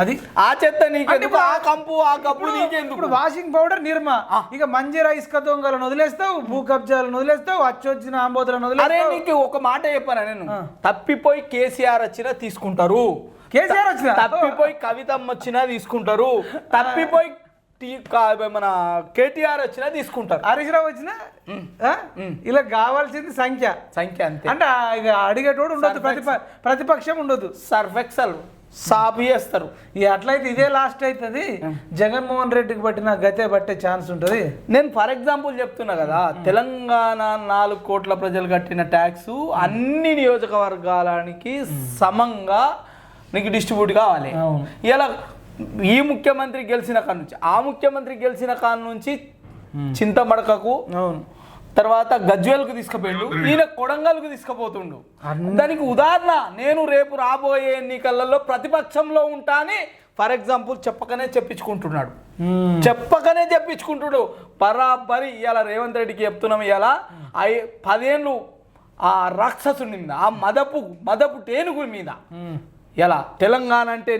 అది? ఆ చెత్త నీకెందుకు? ఆ కంపు ఆ కప్పు నీకెందుకు? ఇప్పుడు వాషింగ్ పౌడర్ నిర్మా. ఇక మంజీరా ఇసుక దొంగలను వదిలేస్తావు భూ కబ్జాలను వదిలేస్తావు అచ్చొచ్చిన ఆంబోతులను వదిలేస్తావు. నీకు ఒక మాట చెప్పాను నేను? తప్పిపోయి కేసీఆర్ వచ్చినా తీసుకుంటారు. కేసీఆర్ వచ్చిన? తప్పిపోయి కవితమ్మ వచ్చినా తీసుకుంటారు. తప్పిపోయి మన కేటీఆర్ వచ్చినా తీసుకుంటారు. హరీష్ రావు వచ్చిన? ఇలా కావాల్సింది సంఖ్య. సంఖ్య అంతే. అంటే ఇక అడిగేటోడు ఉండొద్దు ప్రతిప ప్రతిపక్షం ఉండొద్దు. సర్ఫెక్సల్ సాపు చేస్తారు ఇక అట్లయితే ఇదే లాస్ట్ అవుతుంది జగన్మోహన్ రెడ్డికి పట్టిన గతే పట్టే ఛాన్స్ ఉంటుంది. నేను ఫర్ ఎగ్జాంపుల్ చెప్తున్నా కదా తెలంగాణ నాలుగు కోట్ల ప్రజలు కట్టిన ట్యాక్స్ అన్ని నియోజకవర్గాలకి సమంగా నీకు డిస్ట్రిబ్యూట్ కావాలి. ఇలా ఈ ముఖ్యమంత్రి గెలిచిన కాడ నుంచి ఆ ముఖ్యమంత్రి గెలిచిన కాడ నుంచి చింతమడకకు అవును. తర్వాత గజ్వేల్కు తీసుకుపోయిండు. ఈయన కొడంగల్కు తీసుకుపోతుండు. దానికి ఉదాహరణ నేను రేపు రాబోయే ఎన్నికలలో ప్రతిపక్షంలో ఉంటా అని ఫర్ ఎగ్జాంపుల్ చెప్పకనే చెప్పించుకుంటున్నాడు. చెప్పకనే చెప్పించుకుంటుడు. బరాబరి ఇవాళ రేవంత్ రెడ్డికి చెప్తున్నాం ఇవాళ ఐ పదేళ్ళు ఆ రాక్షసుని మీద ఆ మదపు మదపు టేనుగు మీద. ఎలా తెలంగాణ అంటే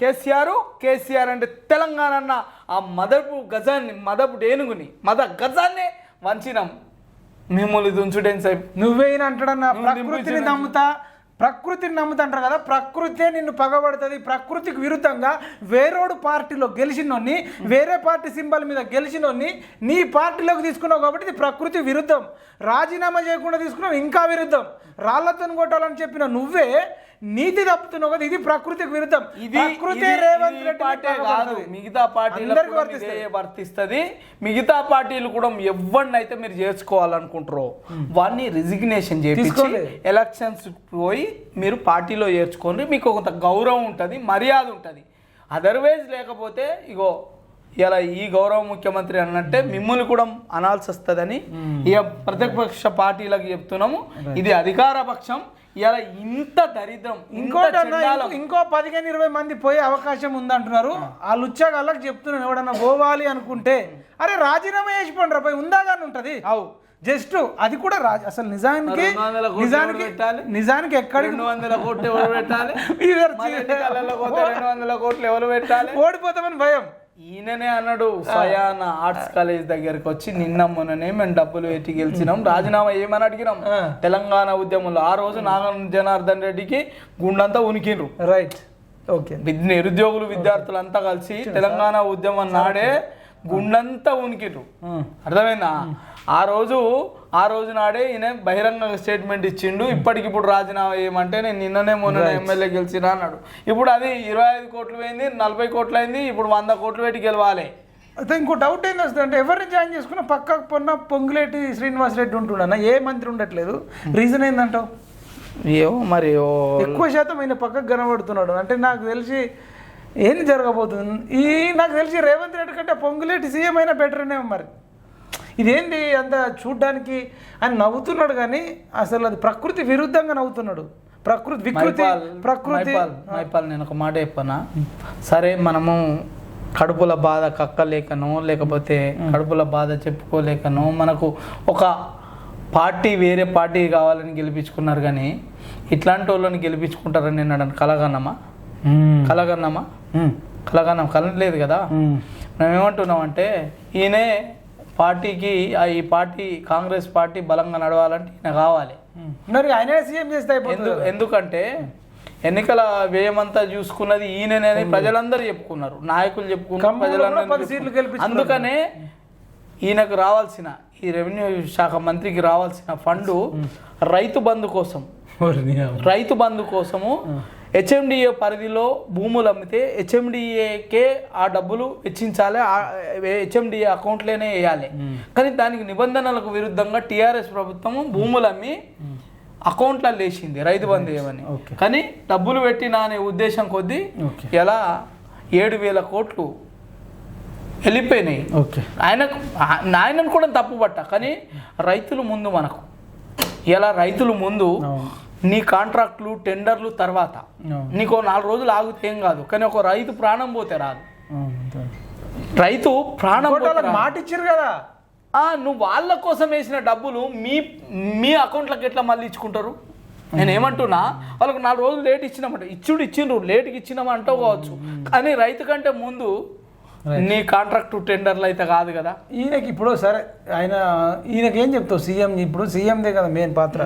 కేసీఆర్ కేసీఆర్ అంటే తెలంగాణ అన్న ఆ మదపు గజాన్ని మదపు టేనుగుని మద గజాన్ని వంచినాం. మిమ్మల్ని దుంచుడేం సేపు నువ్వేనా అంటాడన్నా ప్రకృతిని నమ్ముతా ప్రకృతిని నమ్ముతా అంటారు కదా ప్రకృతే నిన్ను పగబడుతుంది ప్రకృతికి విరుద్ధంగా వేరోడు పార్టీలో గెలిచినోన్ని వేరే పార్టీ సింబల్ మీద గెలిచినోన్ని నీ పార్టీలోకి తీసుకున్నావు కాబట్టి ఇది ప్రకృతి విరుద్ధం. రాజీనామా చేయకుండా తీసుకున్నావు ఇంకా విరుద్ధం. రాళ్ళతో కొట్టాలని చెప్పిన నువ్వే నీతి తప్పుతున్నావు కదా ఇది ప్రకృతికి విరుద్ధం. ఇది రేవంత్ పార్టీ కాదు. మిగతా పార్టీలకు వర్తిస్తది. మిగతా పార్టీలు కూడా ఎవరినైతే మీరు చేర్చుకోవాలనుకుంటారో వాడిని రిజిగ్నేషన్ తీసుకోలే. ఎలక్షన్స్ పోయి మీరు పార్టీలో చేర్చుకొని మీకు కొంత గౌరవం ఉంటుంది మర్యాద ఉంటుంది. అదర్వైజ్ లేకపోతే ఇగో ఇలా ఈ గౌరవ ముఖ్యమంత్రి అన్నట్టే మిమ్మల్ని కూడా అనాల్సి వస్తుందని ఇక ప్రతిపక్ష పార్టీలకు చెప్తున్నాము. ఇది అధికార పక్షం. ఇలా ఇంత దరిద్రం ఇంకోటి. ఇంకో- పదిహేను ఇరవై మంది పోయే అవకాశం ఉందంటున్నారు. ఆ. లుచ్చగాళ్ళకి చెప్తున్నాను ఎవడన్నా పోవాలి అనుకుంటే. అరే రాజీనామా చేసి పండ్రా పోయి ఉందా కానీ ఉంటది. అవు. జస్ట్ అది కూడా రాజ అసలు నిజానికి నిజానికి? నిజానికి పోతే రెండు వందల కోట్లు ఎవరు పెట్టాలి? ఓడిపోతామని భయం. ఈయననే అన్నాడు స్వయాన ఆర్ట్స్ కాలేజ్ దగ్గరికి వచ్చి నిన్న మొన్ననే మేము డబ్బులు పెట్టి గెలిచినాం రాజీనామా ఏమని అడిగినాం. తెలంగాణ ఉద్యమంలో ఆ రోజు నాగం జనార్దన్ రెడ్డికి గుండంతా ఉనికిండ్రు. రైట్. ఓకే. నిరుద్యోగులు విద్యార్థులంతా కలిసి తెలంగాణ ఉద్యమం నాడే గుండంతా ఉనికిండ్రు. అర్థమైందా? ఆ రోజు ఆ రోజు నాడే ఈయన బహిరంగ స్టేట్మెంట్ ఇచ్చిండు. ఇప్పటికిప్పుడు రాజీనామా చేయమంటే నేను నిన్ననే మొన్న ఎమ్మెల్యే గెలిచినా అన్నాడు. ఇప్పుడు అది ఇరవై ఐదు కోట్లు పోయింది నలభై కోట్లు అయింది ఇప్పుడు వంద కోట్లు పెట్టి గెలవాలి. అయితే ఇంకో డౌట్ ఏంది వస్తుంది అంటే ఎవరిని జాయిన్ చేసుకున్నా పక్కకు పొన్న పొంగులేటి శ్రీనివాస్ రెడ్డి ఉంటుండన్న ఏ మంత్రి ఉండట్లేదు. రీజన్ ఏందంటావు? ఏమో మరి ఎక్కువ శాతం ఆయన పక్కకు కనబడుతున్నాడు. అంటే నాకు తెలిసి ఏం జరగబోతుంది? ఈ నాకు తెలిసి రేవంత్ రెడ్డి కంటే పొంగులేటి సీఎం అయినా బెటర్ అనేమో మరి. ఇదేంటి అంత చూడ్డానికి ఆయన నవ్వుతున్నాడు కానీ అసలు అది ప్రకృతి విరుద్ధంగా నవ్వుతున్నాడు. ప్రకృతి వికృతి ప్రకృతి మైపాల్ నేను ఒక మాట చెప్పనా? సరే మనము కడుపుల బాధ కక్కలేకనో లేకపోతే కడుపుల బాధ చెప్పుకోలేకనో మనకు ఒక పార్టీ వేరే పార్టీ కావాలని గెలిపించుకున్నారు కానీ ఇట్లాంటి వాళ్ళని గెలిపించుకుంటారని నేను కలగన్నమా? మ్మ్. కలగన్నమా? మ్మ్. కలగనం కలలేదు కదా? మ్మ్. ఏమంటున్నాం అంటే ఈయనే పార్టీకి ఈ పార్టీ కాంగ్రెస్ పార్టీ బలంగా నడవాలంటే ఈయన కావాలి. మరి ఆయనే సీఎం చేస్తే ఎందుకంటే ఎన్నికల వ్యయమంతా చూసుకున్నది ఈయననే ప్రజలందరూ చెప్పుకున్నారు. నాయకులు చెప్పుకున్నారు ప్రజలందరూ. అందుకనే ఈయనకు రావాల్సిన ఈ రెవెన్యూ శాఖ మంత్రికి రావాల్సిన ఫండ్ రైతు బంధు కోసం. రైతు బంధు కోసము హెచ్ఎండిఏ పరిధిలో భూములు అమ్మితే హెచ్ఎండిఏకే ఆ డబ్బులు వెచ్చించాలి హెచ్ఎండిఏ అకౌంట్లోనే వేయాలి. కానీ దానికి నిబంధనలకు విరుద్ధంగా టీఆర్ఎస్ ప్రభుత్వము భూములు అమ్మి అకౌంట్లలో వేసింది రైతు బంధు ఏమని. కానీ డబ్బులు పెట్టిన అనే ఉద్దేశం కొద్దీ. ఎలా ఏడు వేల కోట్లు వెళ్ళిపోయినాయి. ఓకే. ఆయనకు ఆయనను కూడా తప్పు పట్ట కానీ రైతులు ముందు మనకు. ఇలా రైతులు ముందు. నీ కాంట్రాక్ట్లు టెండర్లు తర్వాత. నీకు నాలుగు రోజులు ఆగితే ఏం కాదు. కానీ ఒక రైతు ప్రాణం పోతే రాదు. రైతు ప్రాణం. మాట ఇచ్చారు కదా. ఆ, నువ్వు వాళ్ళ కోసం వేసిన డబ్బులు మీ మీ అకౌంట్లకు ఎట్లా మళ్ళీ ఇచ్చుకుంటారు? నేను ఏమంటున్నా వాళ్ళకు నాలుగు రోజులు లేట్ ఇచ్చినామంట ఇచ్చుడు ఇచ్చిండ్రు లేట్కి ఇచ్చినామంటావు కావచ్చు. కానీ రైతు కంటే ముందు నీ కాంట్రాక్ట్ టెండర్లు అయితే కాదు కదా. ఈయనకి ఇప్పుడు సరే ఆయన ఈయనకి ఏం చెప్తావు? సీఎం ఇప్పుడు సీఎందే కదా మెయిన్ పాత్ర.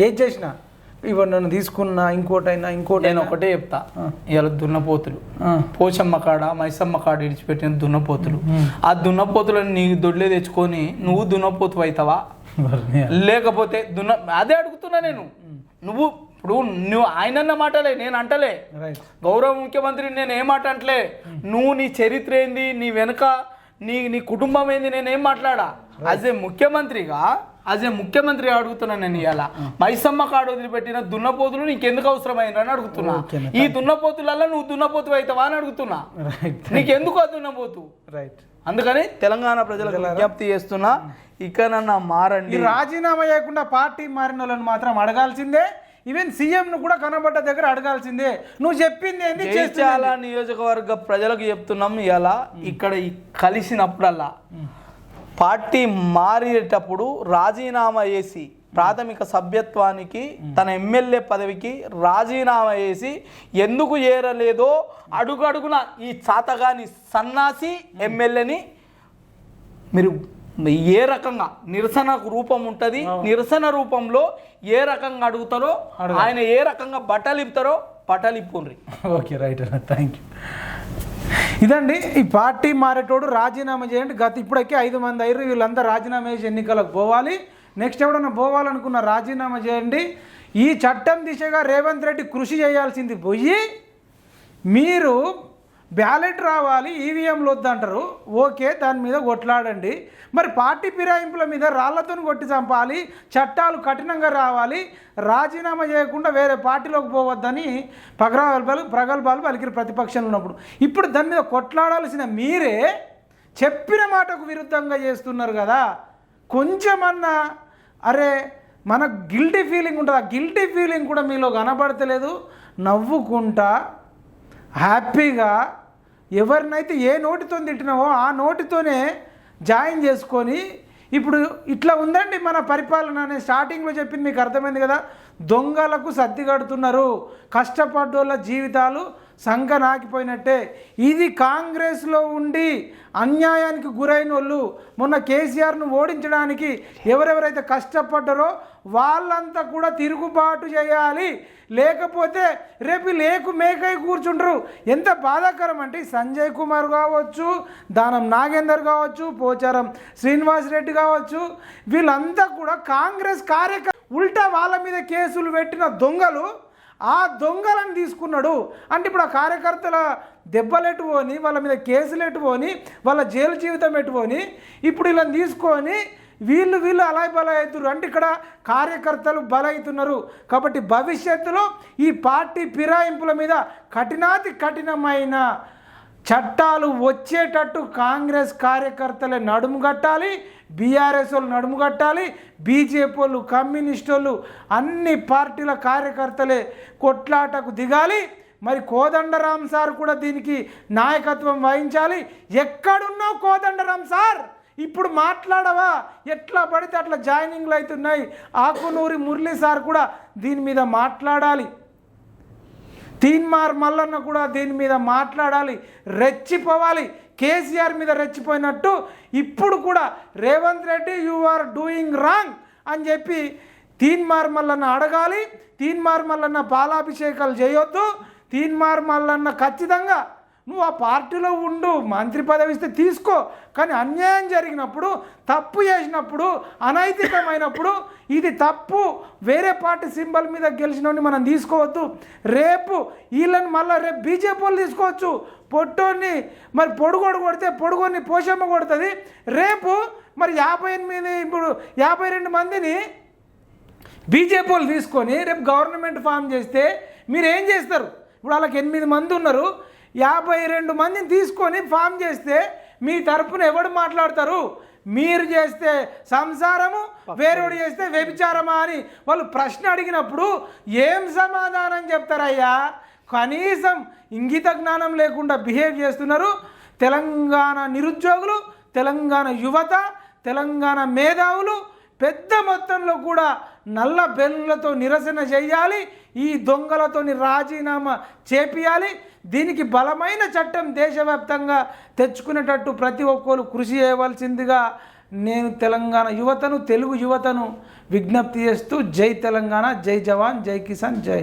ఏం చేసినా? ఇవ్వ నన్ను తీసుకున్నా ఇంకోటైనా ఇంకోటి నేను ఒకటే చెప్తా. ఇవాళ దున్నపోతులు. పోచమ్మ కాడ మైసమ్మ కాడ ఇడిచిపెట్టిన దున్నపోతులు. ఆ దున్నపోతులను నీ దొడ్లే తెచ్చుకొని నువ్వు దున్నపోతు అవుతావా లేకపోతే దున్న అదే అడుగుతున్నా నేను. నువ్వు ఇప్పుడు నువ్వు ఆయనన్న మాటలే నేను అంటలే. గౌరవ ముఖ్యమంత్రి నేను ఏం మాట అంటలే. నువ్వు నీ చరిత్ర ఏంది? నీ వెనుక నీ నీ కుటుంబం ఏంది? నేను మాట్లాడా? యాజ్ ఏ ముఖ్యమంత్రిగా యాజ్ ఏ ముఖ్యమంత్రి అడుగుతున్నా నేను ఇవాళ మైసమ్మ కాడు వదిలిపెట్టిన దున్నపోతులు నీకెందుకు అవసరమైందని అడుగుతున్నా. ఓకేనా. ఈ దున్నపోతులలో నువ్వు దున్నపోతు అవుతావా అని అడుగుతున్నా. రైట్ నీకెందుకు ఆ దున్నపోతు? రైట్ అందుకని తెలంగాణ ప్రజలకు విజ్ఞప్తి చేస్తున్నా ఇకనన్నా మారండి. రాజీనామా చేయకుండా పార్టీ మారిన వాళ్ళని మాత్రం అడగాల్సిందే. ఈవెన్ సీఎం ను కూడా కనబడ్డ దగ్గర అడగాల్సిందే. నువ్వు చెప్పింది ఏంది? జైత్యాల నియోజకవర్గ ప్రజలకు చెప్తున్నాం ఇలా ఇక్కడ కలిసినప్పుడల్లా పార్టీ మారేటప్పుడు రాజీనామా చేసి ప్రాథమిక సభ్యత్వానికి తన ఎమ్మెల్యే పదవికి రాజీనామా చేసి ఎందుకు ఏరలేదో అడుగడుగున ఈ చాతగాని సన్నాసి ఎమ్మెల్యేని మీరు ఏ రకంగా నిరసన రూపం ఉంటుంది నిరసన రూపంలో ఏ రకంగా అడుగుతారో ఆయన ఏ రకంగా బట్టలు ఇప్పుతారో బట్టలు ఇప్పుండ్రి ఓకే రైట్ అన్న థ్యాంక్ యూ ఇదండి ఈ పార్టీ మారేటోడు రాజీనామా చేయండి. గత ఇప్పటికే ఐదు మంది అయ్యారు వీళ్ళంతా రాజీనామా చేసి ఎన్నికలకు పోవాలి. నెక్స్ట్ ఎవడన్నా పోవాలనుకున్న రాజీనామా చేయండి. ఈ చట్టం దిశగా రేవంత్ రెడ్డి కృషి చేయాల్సింది పోయి మీరు బ్యాలెట్ రావాలి ఈవీఎంలు వద్దంటారు. ఓకే దాని మీద కొట్లాడండి. మరి పార్టీ ఫిరాయింపుల మీద రాళ్ళతో కొట్టి చంపాలి చట్టాలు కఠినంగా రావాలి రాజీనామా చేయకుండా వేరే పార్టీలోకి పోవద్దని పగలబాలు ప్రగల్భాలు పలికిన ప్రతిపక్షంలో ఉన్నప్పుడు. ఇప్పుడు దాని మీద కొట్లాడాల్సిన మీరే చెప్పిన మాటకు విరుద్ధంగా చేస్తున్నారు కదా. కొంచెమన్నా అరే మన గిల్టీ ఫీలింగ్ ఉంటుంది. ఆ గిల్టీ ఫీలింగ్ కూడా మీలో కనబడతలేదు. నవ్వుకుంటా హ్యాపీగా ఎవరినైతే ఏ నోటితో తిట్టినావో ఆ నోటితోనే జాయిన్ చేసుకొని ఇప్పుడు ఇట్లా ఉందండి మన పరిపాలన అనే స్టార్టింగ్లో చెప్పింది మీకు అర్థమైంది కదా. దొంగలకు సర్ది కడుతున్నారు. కష్టపడ్డోళ్ళ జీవితాలు సంఖ నాకిపోయినట్టే ఇది కాంగ్రెస్లో ఉండి అన్యాయానికి గురైన వాళ్ళు మొన్న కేసీఆర్ను ఓడించడానికి ఎవరెవరైతే కష్టపడ్డారో వాళ్ళంతా కూడా తిరుగుబాటు చేయాలి. లేకపోతే రేపు లేకు మేకై కూర్చుంటారు ఎంత బాధాకరం అంటే సంజయ్ కుమార్ కావచ్చు దానం నాగేందర్ కావచ్చు పోచారం శ్రీనివాస్ రెడ్డి కావచ్చు వీళ్ళంతా కూడా కాంగ్రెస్ కార్యకర్త ఉల్టా వాళ్ళ మీద కేసులు పెట్టిన దొంగలు ఆ దొంగలను తీసుకున్నాడు. అంటే ఇప్పుడు ఆ కార్యకర్తల దెబ్బలు పోని వాళ్ళ మీద కేసులు ఎటు పోని వాళ్ళ జైలు జీవితం ఎటు పోని ఇప్పుడు వీళ్ళని తీసుకొని వీళ్ళు వీళ్ళు అలాయ్ బల అవుతున్నారు అంటే ఇక్కడ కార్యకర్తలు బలవుతున్నారు కాబట్టి భవిష్యత్తులో ఈ పార్టీ ఫిరాయింపుల మీద కఠినాతి కఠినమైన చట్టాలు వచ్చేటట్టు కాంగ్రెస్ కార్యకర్తలే నడుము కట్టాలి బీఆర్ఎస్ వాళ్ళు నడుము కట్టాలి బీజేపీ వాళ్ళు కమ్యూనిస్ట్ వాళ్ళు అన్ని పార్టీల కార్యకర్తలే కొట్లాటకు దిగాలి. మరి కోదండరాం సార్ కూడా దీనికి నాయకత్వం వహించాలి. ఎక్కడున్నావు కోదండరాం సార్? ఇప్పుడు మాట్లాడవా? ఎట్లా పడితే అట్లా జాయినింగ్లు అవుతున్నాయి. ఆకునూరి మురళీ సార్ కూడా దీని మీద మాట్లాడాలి. తీన్మార్ మల్లన్న కూడా దీని మీద మాట్లాడాలి. రెచ్చిపోవాలి. కేసీఆర్ మీద రెచ్చిపోయినట్టు ఇప్పుడు కూడా Revanth Reddy you are doing wrong అని చెప్పి తీన్మార్ మల్లన్న అడగాలి. తీన్మార్ మల్లన్న పాలాభిషేకాలు చేయొద్దు. తీన్మార్ మల్లన్న ఖచ్చితంగా నువ్వు ఆ పార్టీలో ఉండు మంత్రి పదవి ఇస్తే తీసుకో. కానీ అన్యాయం జరిగినప్పుడు తప్పు చేసినప్పుడు అనైతికమైనప్పుడు ఇది తప్పు. వేరే పార్టీ సింబల్ మీద గెలిచినోని మనం తీసుకోవద్దు. రేపు వీళ్ళని మళ్ళీ రేపు బీజేపీ వాళ్ళు తీసుకోవచ్చు. పొట్టోని మరి పొడుగోడు కొడితే పొడుగోని పోషమ్మ కొడుతుంది. రేపు మరి యాభై ఎనిమిది ఇప్పుడు యాభై రెండు మందిని బీజేపీ వాళ్ళు తీసుకొని రేపు గవర్నమెంట్ ఫామ్ చేస్తే మీరు ఏం చేస్తారు? ఇప్పుడు వాళ్ళకి ఎనిమిది మంది ఉన్నారు. యాభై రెండు మందిని తీసుకొని ఫామ్ చేస్తే మీ తరపున ఎవడు మాట్లాడతారు? మీరు చేస్తే సంసారము వేరేవాడు చేస్తే వ్యభిచారమా అని వాళ్ళు ప్రశ్న అడిగినప్పుడు ఏం సమాధానం చెప్తారయ్యా? కనీసం ఇంగిత జ్ఞానం లేకుండా బిహేవ్ చేస్తున్నారు తెలంగాణ నిరుద్యోగులు తెలంగాణ యువత తెలంగాణ మేధావులు పెద్ద మొత్తంలో కూడా నల్ల బెలూన్లతో నిరసన చేయాలి ఈ దొంగలతోని రాజీనామా చేపియాలి దీనికి బలమైన చట్టం దేశవ్యాప్తంగా తెచ్చుకునేటట్టు ప్రతి ఒక్కరు కృషి చేయవలసిందిగా నేను తెలంగాణ యువతను తెలుగు యువతను విజ్ఞప్తి చేస్తూ జై తెలంగాణ జై జవాన్ జై కిసాన్ జై.